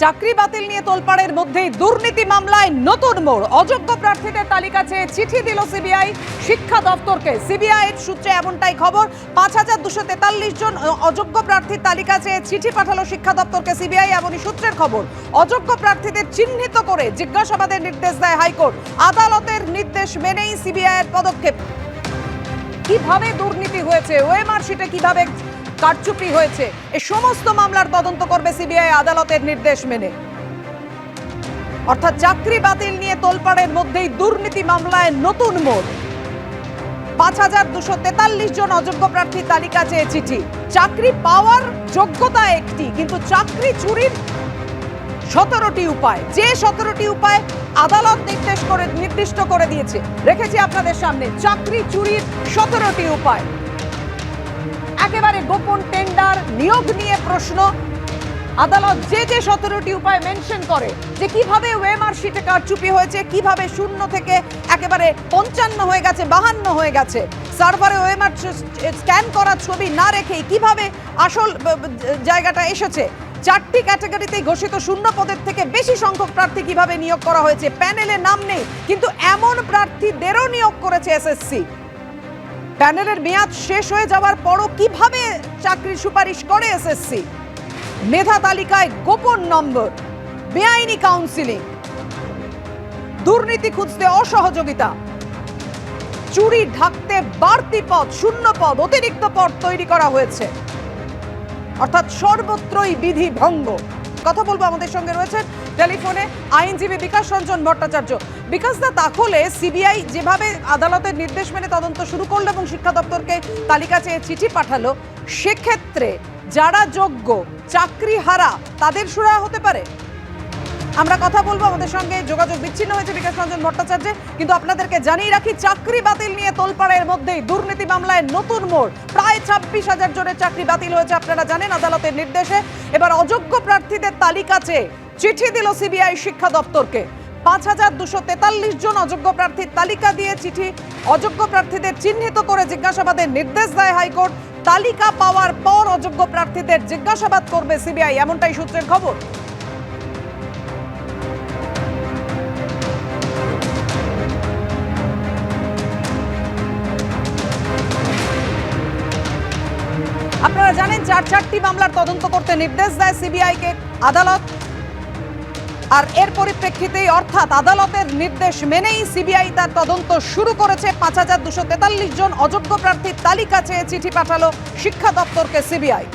চাকরি বাতিল নিয়ে তোলপাড়ের মধ্যেই দুর্নীতি মামলায় নতুন মোড়। অযোগ্য প্রার্থীদের তালিকা চেয়ে চিঠি দিল সিবিআই। শিক্ষা দপ্তরকে সিবিআই সূত্রে এমনটাই খবর, পাঁচ হাজার দুশো তেতাল্লিশ জন অযোগ্য প্রার্থীর তালিকা চেয়ে চিঠি পাঠালো শিক্ষা দপ্তরকে সিবিআই এমনই সূত্রের খবর। অযোগ্য প্রার্থীদের চিহ্নিত করে জিজ্ঞাসাবাদের নির্দেশ দেয় হাইকোর্ট। আদালতের নির্দেশ মেনেই সিবিআই এর পদক্ষেপ। কীভাবে দুর্নীতি হয়েছে? ওএমআর কীভাবে কারচুপি হয়েছে। এই সমস্ত মামলার তদন্ত করবে সিবিআই আদালতের নির্দেশ মেনে। অর্থাৎ চাকরি বাতিল নিয়ে তোলপাড়ের মধ্যেই দুর্নীতি মামলায় নতুন মোড়। পাঁচ হাজার দুশো তেতাল্লিশ জন অযোগ্য প্রার্থীর তালিকা চেয়ে চিঠি। চাকরি পাওয়ার যোগ্যতা একটি, কিন্তু চাকরি চুরির সতেরোটি উপায়। যে সতেরোটি উপায় আদালত নির্দেশ করে নির্দিষ্ট করে দিয়েছে। রেখেছি আপনাদের সামনে। চাকরি চুরির সতেরোটি উপায়। একেবারে গোপন টেন্ডার নিয়োগ নিয়ে প্রশ্ন। আদালত যে যে সতেরোটি উপায় মেনশন করে যে কীভাবে ওয়েমার শিটে কারচুপি হয়েছে, কীভাবে শূন্য থেকে একেবারে পঞ্চান্ন হয়ে গেছে, বাহান্ন হয়ে গেছে, সার্ভারে ওয়েমার স্ক্যান করা ছবি না রেখেই কীভাবে আসল জায়গাটা এসেছে, চারটি ক্যাটাগরিতে ঘোষিত শূন্য পদের থেকে বেশি সংখ্যক প্রার্থী কীভাবে নিয়োগ করা হয়েছে, প্যানেলে নাম নেই, কিন্তু এমন প্রার্থীদেরও নিয়োগ করেছে এসএসসি। প্যানেলের মেয়াদ শেষ হয়ে যাওয়ার পরও কীভাবে চাকরির সুপারিশ করে এসএসসি? মেধা তালিকায় গোপন নম্বর, বেআইনি কাউন্সিলিং দুর্নীতি খুঁজতে অসহযোগিতা, চুরি ঢাকতে বাড়তি পদ, শূন্য পদ, অতিরিক্ত পদ তৈরি করা হয়েছে। অর্থাৎ সর্বত্রই বিধি ভঙ্গ কথা বলব আমাদের সঙ্গে রয়েছেন টেলিফোনে আইনজীবী বিকাশ রঞ্জন ভট্টাচার্য। বিকাশ দা, তাহলে সিবিআই যেভাবে আদালতের নির্দেশ মেনে তদন্ত শুরু করল এবং শিক্ষা দপ্তরকে তালিকা চেয়ে চিঠি পাঠালো, সেক্ষেত্রে যারা যোগ্য চাকরি হারা তাদের সুরা হতে পারে? আমরা কথা বলব আমাদের সঙ্গে যোগাযোগ বিচ্ছিন্ন হয়েছে বিকাশ রঞ্জন ভট্টাচার্য কিন্তু আপনাদেরকে জানিয়ে রাখি, চাকরি বাতিল নিয়ে তোলপাড়ের মধ্যেই দুর্নীতি মামলায় নতুন মোড়। প্রায় ছাব্বিশ হাজার জনের চাকরি বাতিল হয়েছে, আপনারা জানেন আদালতের নির্দেশে। এবার অযোগ্য প্রার্থীদের তালিকা চেয়ে চিঠি দিল সিবিআই শিক্ষা দপ্তরকে। পাঁচ হাজার দুশো তেতাল্লিশ জন অযোগ্য প্রার্থীর তালিকা দিয়ে চিঠি। অযোগ্য প্রার্থীদের চিহ্নিত করে জিজ্ঞাসাবাদের নির্দেশ দেয় হাইকোর্ট। তালিকা পাওয়ার পর অযোগ্য প্রার্থীদের জিজ্ঞাসাবাদ করবে সিবিআই, এমনটাই সূত্রের খবর। আপনারা জানেন, চার চারটি মামলার তদন্ত করতে নির্দেশ দেয় সিবিআইকে আদালত। আর এর পরিপ্রেক্ষিতেই অর্থাৎ আদালতের নির্দেশ মেনেই সিবিআই তার তদন্ত শুরু করেছে। পাঁচ হাজার দুশো তেতাল্লিশ জন অযোগ্য প্রার্থীর তালিকা চেয়ে চিঠি পাঠালো শিক্ষা দপ্তরকে সিবিআই।